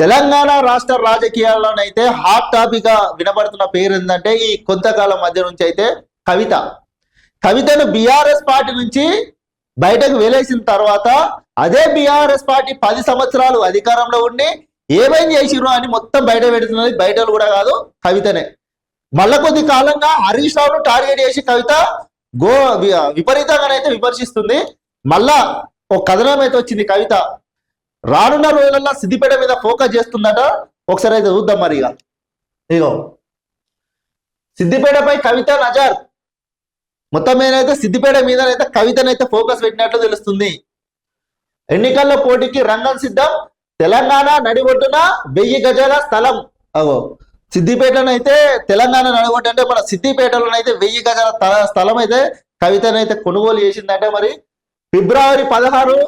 తెలంగాణ రాష్ట్ర రాజకీయాల్లోనైతే హాట్ టాపిక్గా వినబడుతున్న పేరు ఏంటంటే ఈ కొంతకాలం మధ్య నుంచి అయితే కవిత. కవితను బీఆర్ఎస్ పార్టీ నుంచి బయటకు వేలేసిన తర్వాత అదే బీఆర్ఎస్ పార్టీ పది సంవత్సరాలు అధికారంలో ఉండి ఏమేం చేసిరు అని మొత్తం బయట పెడుతున్నది బయటలు కూడా కాదు కవితనే. మళ్ళా కొద్ది కాలంగా హరీష్ రావును టార్గెట్ చేసి కవిత గో వి- విపరీతంగానైతే విమర్శిస్తుంది. మళ్ళా ఒక కథనం అయితే వచ్చింది కవిత. రానున్న రోజులలో సిద్దిపేట మీద ఫోకస్ చేస్తుందట. ఒకసారి అయితే చూద్దాం మరి ఇక. ఇగో. సిద్దిపేటపై కవిత నజార్. మొత్తం మీద అయితే సిద్దిపేట మీద అయితే కవితనైతే ఫోకస్ పెట్టినట్లు తెలుస్తుంది. ఎన్నికల్లో పోటీకి రంగం సిద్ధం. తెలంగాణ నడిబొడ్డున వెయ్యి గజాల స్థలం. అగో. సిద్దిపేటనైతే తెలంగాణ నడిబొడ్డు అంటే మన సిద్దిపేటలోనైతే వెయ్యి గజాల స్థలం అయితే కవితనైతే కొనుగోలు చేసిందంటే మరి. ఫిబ్రవరి పదహారు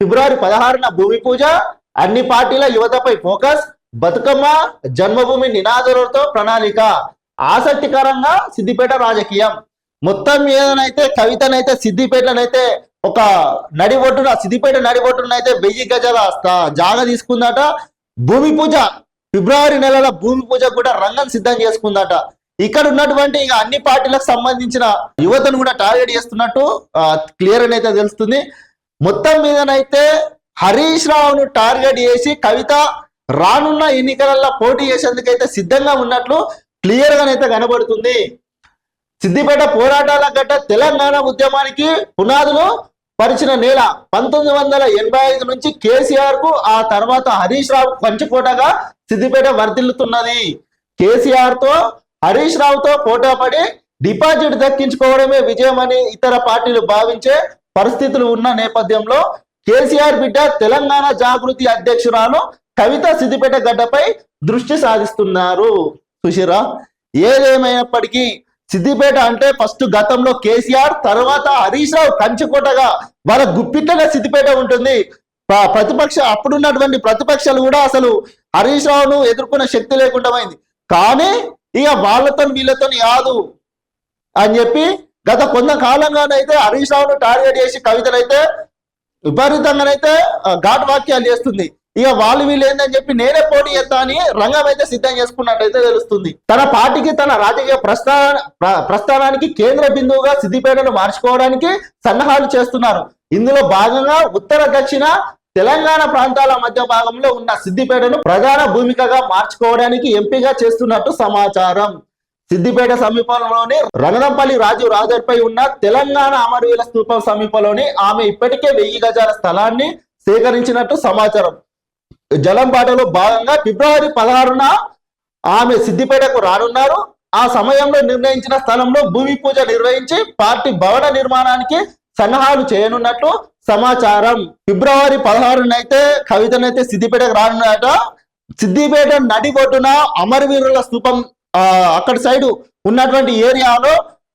ఫిబ్రవరి పదహారున భూమి పూజ అన్ని పార్టీల యువతపై ఫోకస్ బతుకమ్మ జన్మభూమి నినాదాలతో ప్రణాళిక. ఆసక్తికరంగా సిద్దిపేట రాజకీయం. మొత్తం మీదనైతే కవితనైతే సిద్దిపేటనైతే ఒక నడి ఒడ్డున సిద్దిపేట నడి ఒడ్డున అయితే వెయ్యి గజల జాగా తీసుకుందట. భూమి పూజ ఫిబ్రవరి నెలల భూమి పూజ కూడా రంగం సిద్ధం చేసుకుందట. ఇక్కడ ఉన్నటువంటి ఇక అన్ని పార్టీలకు సంబంధించిన యువతను కూడా టార్గెట్ చేస్తున్నట్టు క్లియర్ అని అయితే తెలుస్తుంది. మొత్తం మీదనైతే హరీష్ రావును టార్గెట్ చేసి కవిత రానున్న ఎన్నికలలో పోటీ చేసేందుకైతే సిద్ధంగా ఉన్నట్లు క్లియర్ గానైతే కనబడుతుంది. సిద్దిపేట పోరాటాల గట్ట తెలంగాణ ఉద్యమానికి పునాదులు పరిచిన నేల. పంతొమ్మిది వందల ఎనభై ఐదు నుంచి కేసీఆర్కు ఆ తర్వాత హరీష్ రావు పంచకోటగా సిద్దిపేట వర్ధిల్లుతున్నది. కేసీఆర్తో హరీష్ రావుతో పోటాపడి డిపాజిట్ దక్కించుకోవడమే విజయం అని ఇతర పార్టీలు భావించే పరిస్థితులు ఉన్న నేపథ్యంలో కేసీఆర్ బిడ్డ తెలంగాణ జాగృతి అధ్యక్షురాలు కవిత సిద్దిపేట గడ్డపై దృష్టి సాధిస్తున్నారు సుశీరా ఏదేమైనప్పటికీ సిద్దిపేట అంటే ఫస్ట్ గతంలో కేసీఆర్ తర్వాత హరీష్ రావు కంచుకోటగా వాళ్ళ గుప్పిట్లనే సిద్దిపేట ఉంటుంది. ప్రతిపక్ష అప్పుడున్నటువంటి ప్రతిపక్షాలు కూడా అసలు హరీష్ రావును ఎదుర్కొనే శక్తి లేకుండా పోయింది. కానీ ఇక వాళ్ళతో వీళ్ళతో కాదు అని చెప్పి గత కొంతకాలంగానైతే హరీష్ రావును టార్గెట్ చేసి కవితనైతే విపరీతంగానైతే ఘాట్ వాక్యాలు చేస్తుంది. ఇక వాళ్ళు వీళ్ళు ఏందని చెప్పి నేనే పోటీ చేస్తా అని రంగం అయితే సిద్ధం చేసుకున్నట్టయితే తెలుస్తుంది. తన పార్టీకి తన రాజకీయ ప్రస్థాన ప్రస్థానానికి కేంద్ర బిందువుగా సిద్దిపేటను మార్చుకోవడానికి సన్నాహాలు చేస్తున్నారు. ఇందులో భాగంగా ఉత్తర దక్షిణ తెలంగాణ ప్రాంతాల మధ్య భాగంలో ఉన్న సిద్దిపేటను ప్రధాన భూమికగా మార్చుకోవడానికి ఎంపిక చేస్తున్నట్టు సమాచారం. సిద్దిపేట సమీపంలోని రంగనంపల్లి రాజు రాజర్పై ఉన్న తెలంగాణ అమరవీల స్థూపం సమీపంలోని ఆమె ఇప్పటికే వెయ్యి గజాల స్థలాన్ని సేకరించినట్టు సమాచారం. జలంపాటలో భాగంగా ఫిబ్రవరి పదహారున ఆమె సిద్దిపేటకు రానున్నారు. ఆ సమయంలో నిర్ణయించిన స్థలంలో భూమి పూజ నిర్వహించి పార్టీ భవన నిర్మాణానికి సన్నాహాలు చేయనున్నట్లు సమాచారం. ఫిబ్రవరి పదహారునైతే కవితనైతే సిద్దిపేటకు రానున్నట. సిద్దిపేట నడి ఒడ్డున అమరవీరుల స్థూపం అక్కడ సైడు ఉన్నటువంటి ఏరియాలో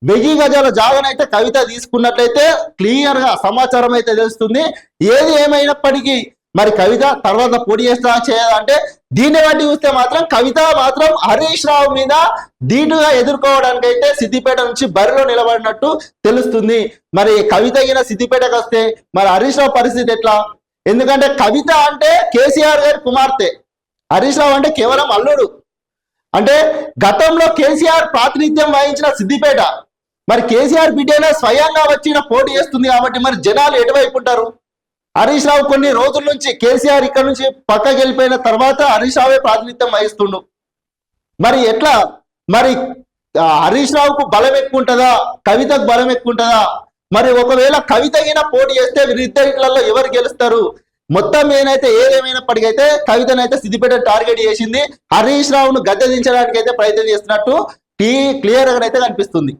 వెయ్యి గజాల జాగనైతే కవిత తీసుకున్నట్లయితే క్లియర్గా సమాచారం అయితే తెలుస్తుంది. ఏది ఏమైనప్పటికీ మరి కవిత తర్వాత పోటీ చేస్తా చేయాలంటే దీన్ని బట్టి చూస్తే మాత్రం కవిత మాత్రం హరీష్ రావు మీద ధీటుగా ఎదుర్కోవడానికి అయితే సిద్దిపేట నుంచి బరిలో నిలబడినట్టు తెలుస్తుంది. మరి కవిత అయిన సిద్దిపేటకు వస్తే మరి హరీష్ రావు పరిస్థితి ఎట్లా? ఎందుకంటే కవిత అంటే కేసీఆర్ గారి కుమార్తె. హరీష్ రావు అంటే కేవలం అల్లుడు. అంటే గతంలో కేసీఆర్ ప్రాతినిధ్యం వహించిన సిద్దిపేట. మరి కేసీఆర్ బిడ్డైనా స్వయంగా వచ్చిన పోటీ చేస్తుంది కాబట్టి మరి జనాలు ఎటువైపు ఉంటారు? హరీష్ రావు కొన్ని రోజుల నుంచి కేసీఆర్ ఇక్కడ నుంచి పక్కకి వెళ్ళిపోయిన తర్వాత హరీష్ రావే ప్రాతినిధ్యం వహిస్తుండు. మరి ఎట్లా? మరి హరీష్ రావుకు బలం ఎక్కువ ఉంటుందా? కవితకు బలం ఎక్కువ ఉంటుందా? మరి ఒకవేళ కవిత అయినా పోటీ చేస్తే వీరిద్దరిలో ఎవరు గెలుస్తారు? మొత్తం ఏనైతే ఏదేమైనప్పటికైతే కవితనైతే సిద్దిపేట టార్గెట్ చేసింది హరీష్ రావును గద్దె దించడానికి అయితే ప్రయత్నం చేస్తున్నట్టు టీ క్లియర్గా అయితే కనిపిస్తుంది.